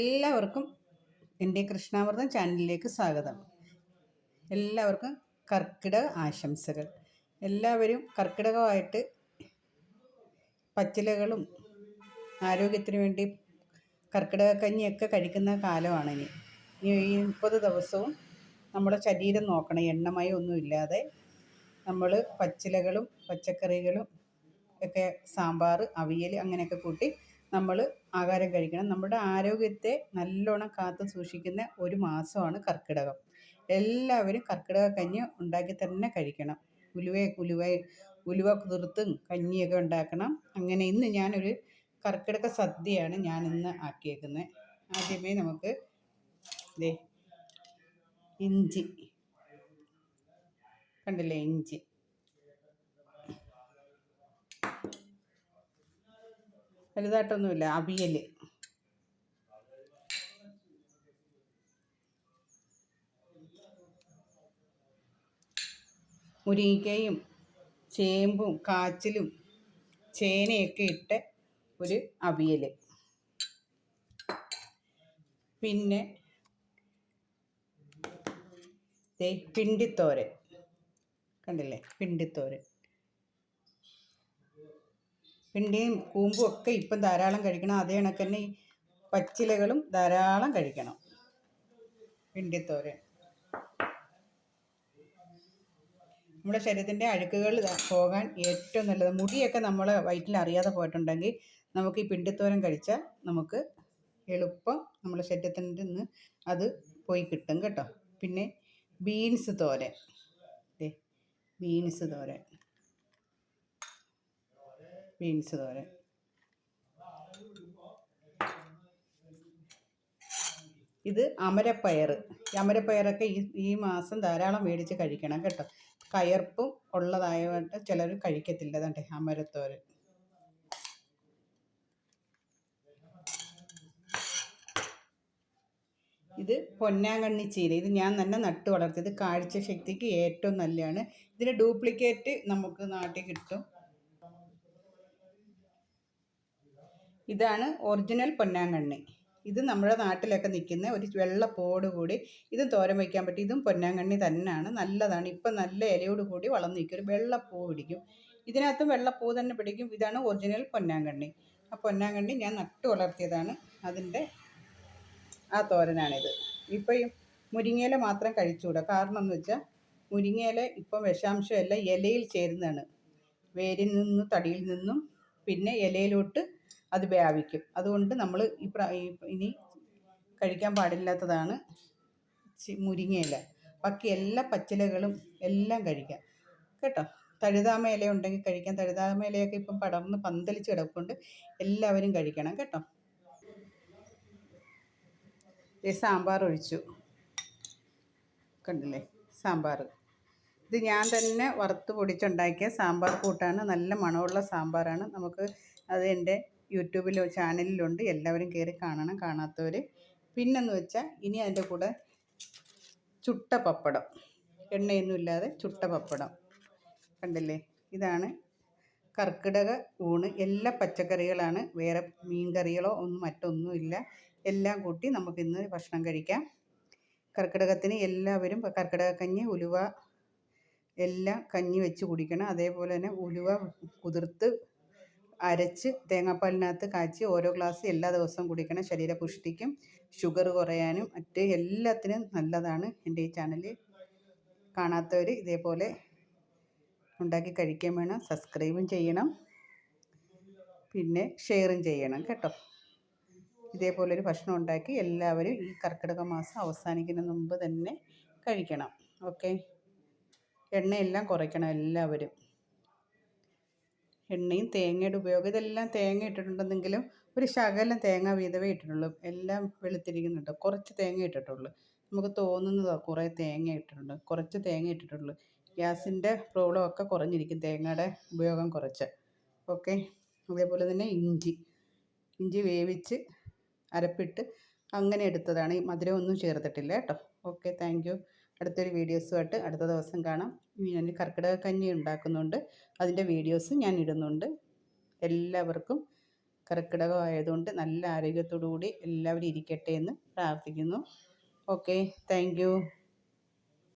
എല്ലാവർക്കും എന്റെ കൃഷ്ണാമൃതം ചാനലിലേക്ക് സ്വാഗതം. എല്ലാവർക്കും കർക്കിടക ആശംസകൾ. എല്ലാവരും കർക്കിടകമായിട്ട് പച്ചിലകളും ആരോഗ്യത്തിന് വേണ്ടി കർക്കിടക കഞ്ഞിയൊക്കെ കഴിക്കുന്ന കാലമാണ് ഇനി. ഈ മുപ്പത് ദിവസവും നമ്മുടെ ശരീരം നോക്കണം. എണ്ണമായി ഒന്നുമില്ലാതെ നമ്മൾ പച്ചിലകളും പച്ചക്കറികളും ഒക്കെ സാമ്പാർ അവിയൽ അങ്ങനെയൊക്കെ കൂട്ടി നമ്മൾ ആഹാരം കഴിക്കണം. നമ്മുടെ ആരോഗ്യത്തെ നല്ലോണം കാത്തു സൂക്ഷിക്കുന്ന ഒരു മാസമാണ് കർക്കിടകം. എല്ലാവരും കർക്കിടക കഞ്ഞി ഉണ്ടാക്കി തന്നെ കഴിക്കണം. ഉലുവ ഉലുവ ഉലുവ കുതിർത്തും കഞ്ഞിയൊക്കെ ഉണ്ടാക്കണം. അങ്ങനെ ഇന്ന് ഞാനൊരു കർക്കിടക സദ്യയാണ് ഞാൻ ഇന്ന് ആക്കിയേക്കുന്നത്. ആദ്യമേ നമുക്ക് ഇഞ്ചി. കണ്ടില്ലേ ഇഞ്ചി? വലുതായിട്ടൊന്നുമില്ല അവിയൽ മുരിങ്ങയ്ക്കയും ചേമ്പും കാച്ചിലും ചേനയൊക്കെ ഇട്ട് ഒരു അവിയൽ പിന്നെ പിണ്ടിത്തോരൻ. കണ്ടില്ലേ? പിണ്ടിത്തോരൻ. പിണ്ടിയും കൂമ്പും ഒക്കെ ഇപ്പം ധാരാളം കഴിക്കണം. അതേ കണക്ക് തന്നെ പച്ചിലകളും ധാരാളം കഴിക്കണം. പിണ്ടിത്തോരൻ. നമ്മുടെ ശരീരത്തിന്റെ അഴുക്കുകൾ പോകാൻ ഏറ്റവും നല്ലത്. മുടിയൊക്കെ നമ്മൾ വയറ്റിൽ അറിയാതെ പോയിട്ടുണ്ടെങ്കിൽ നമുക്ക് ഈ പിണ്ടിത്തോരൻ കഴിച്ചാൽ നമുക്ക് എളുപ്പം നമ്മുടെ ശരീരത്തിന്റെ നിന്ന് അത് പോയി കിട്ടും കേട്ടോ. പിന്നെ ബീൻസ് തോരൻ. ബീൻസ് തോരൻ. ബീൻസ് തോരൻ ഇത് അമരപ്പയർ അമരപ്പയറൊക്കെ ഈ ഈ മാസം ധാരാളം മേടിച്ച് കഴിക്കണം കേട്ടോ. കയർപ്പും ഉള്ളതായതുകൊണ്ട് ചിലർ കഴിക്കത്തില്ല അതെ അമരത്തോരൻ. ഇത് പൊന്നാങ്കണ്ണി ചീര. ഇത് ഞാൻ തന്നെ നട്ടു വളർത്തിയത്. കാഴ്ച ശക്തിക്ക് ഏറ്റവും നല്ലതാണ്. ഇതിന് ഡ്യൂപ്ലിക്കേറ്റ് നമുക്ക് നാട്ടിൽ കിട്ടും. ഇതാണ് ഒറിജിനൽ പൊന്നാങ്കണ്ണി. ഇത് നമ്മുടെ നാട്ടിലൊക്കെ നിൽക്കുന്ന ഒരു വെള്ളപ്പോട് കൂടി ഇതും തോരം വയ്ക്കാൻ പറ്റും. ഇതും പൊന്നാങ്കണ്ണി തന്നെയാണ്. നല്ലതാണ്. ഇപ്പം നല്ല ഇലയോട് കൂടി വളർന്നു നിൽക്കും. ഒരു വെള്ളപ്പൂ പിടിക്കും. ഇതിനകത്തും വെള്ളപ്പൂ തന്നെ പിടിക്കും. ഇതാണ് ഒറിജിനൽ പൊന്നാങ്കണ്ണി. ആ പൊന്നാങ്കണ്ണി ഞാൻ നട്ടു വളർത്തിയതാണ്. അതിന്റെ ആ തോരനാണിത്. ഇപ്പം മുരിങ്ങയില മാത്രം കഴിച്ചുകൂടാ. കാരണം എന്ന് വെച്ചാൽ മുരിങ്ങയില ഇപ്പം വിഷാംശമല്ല ഇലയിൽ ചേരുന്നതാണ്. വേരിൽ നിന്നും തടിയിൽ നിന്നും പിന്നെ ഇലയിലോട്ട് അത് വ്യാപിക്കും. അതുകൊണ്ട് നമ്മൾ ഈ ഇനി കഴിക്കാൻ പാടില്ലാത്തതാണ് മുരിങ്ങയില ബാക്കി എല്ലാ പച്ചിലകളും എല്ലാം കഴിക്കാം. കേട്ടോ? തഴുതാമ ഇല ഉണ്ടെങ്കിൽ കഴിക്കാം. തഴുതാമ ഇലയൊക്കെ ഇപ്പം പടർന്ന് പന്തലിച്ച് കിടപ്പുണ്ട്. എല്ലാവരും കഴിക്കണം. കേട്ടോ? സാമ്പാർ ഒഴിച്ചു. കണ്ടില്ലേ? സാമ്പാർ. ഇത് ഞാൻ തന്നെ വറുത്ത് പൊടിച്ചുണ്ടാക്കിയ സാമ്പാർ കൂട്ടാണ്. നല്ല മണമുള്ള സാമ്പാറാണ്. നമുക്ക് അത് എന്റെ യൂട്യൂബിലോ ചാനലിലുണ്ട്. എല്ലാവരും കയറി കാണണം കാണാത്തവർ പിന്നെന്ന് വെച്ചാൽ ഇനി അതിന്റെ കൂടെ ചുട്ട പപ്പടം. എണ്ണയൊന്നും ഇല്ലാതെ ചുട്ട പപ്പടം. കണ്ടില്ലേ? ഇതാണ് കർക്കിടക ഊണ്. എല്ലാ പച്ചക്കറികളാണ്. വേറെ മീൻ കറികളോ ഒന്നും മറ്റൊന്നും ഇല്ല. എല്ലാം കൂട്ടി നമുക്കിന്ന് ഭക്ഷണം കഴിക്കാം. കർക്കിടകത്തിന് എല്ലാവരും കർക്കിടക കഞ്ഞി ഉലുവ എല്ലാം കഞ്ഞി വെച്ച് കുടിക്കണം. അതേപോലെ തന്നെ ഉലുവ കുതിർത്ത് അരച്ച് തേങ്ങാപ്പാലിനകത്ത് കാച്ചി ഓരോ ഗ്ലാസ് എല്ലാ ദിവസവും കുടിക്കണം. ശരീരപുഷ്ടിക്കും ഷുഗർ കുറയാനും മറ്റ് എല്ലാത്തിനും നല്ലതാണ് എന്റെ ഈ ചാനൽ കാണാത്തവർ ഇതേപോലെ ഉണ്ടാക്കി കഴിക്കാൻ വേണം സബ്സ്ക്രൈബും ചെയ്യണം. പിന്നെ ഷെയറും ചെയ്യണം കേട്ടോ. ഇതേപോലെ ഒരു ഭക്ഷണം ഉണ്ടാക്കി എല്ലാവരും ഈ കർക്കിടക മാസം അവസാനിക്കുന്ന മുമ്പ് തന്നെ കഴിക്കണം. ഓക്കെ? എണ്ണയെല്ലാം കുറയ്ക്കണം എല്ലാവരും. എണ്ണയും തേങ്ങയുടെ ഉപയോഗം ഇതെല്ലാം തേങ്ങ ഇട്ടിട്ടുണ്ടെന്നെങ്കിലും ഒരു ശകലം തേങ്ങ വീതമേ ഇട്ടിട്ടുള്ളൂ. എല്ലാം വെളുത്തിരിക്കുന്നുണ്ട്. കുറച്ച് തേങ്ങ ഇട്ടിട്ടുള്ളൂ. നമുക്ക് തോന്നുന്നതോ കുറേ തേങ്ങ ഇട്ടിട്ടുണ്ട്. കുറച്ച് തേങ്ങ ഇട്ടിട്ടുള്ളൂ. ഗ്യാസിന്റെ പ്രോബ്ലം ഒക്കെ കുറഞ്ഞിരിക്കും. തേങ്ങയുടെ ഉപയോഗം കുറച്ച്. ഓക്കെ? അതേപോലെ തന്നെ ഇഞ്ചി. ഇഞ്ചി വേവിച്ച് അരപ്പിട്ട് അങ്ങനെ എടുത്തതാണ്. ഈ മധുരമൊന്നും ചേർത്തിട്ടില്ല കേട്ടോ. ഓക്കെ താങ്ക് അടുത്തൊരു വീഡിയോസുമായിട്ട് അടുത്ത ദിവസം കാണാം. ഞാൻ കർക്കിടക കഞ്ഞി ഉണ്ടാക്കുന്നുണ്ട്. അതിന്റെ വീഡിയോസ് ഞാൻ ഇടുന്നുണ്ട്. എല്ലാവർക്കും കർക്കിടകം ആയതുകൊണ്ട് നല്ല ആരോഗ്യത്തോടു കൂടി എല്ലാവരും ഇരിക്കട്ടെ എന്ന് പ്രാർത്ഥിക്കുന്നു. Okay thank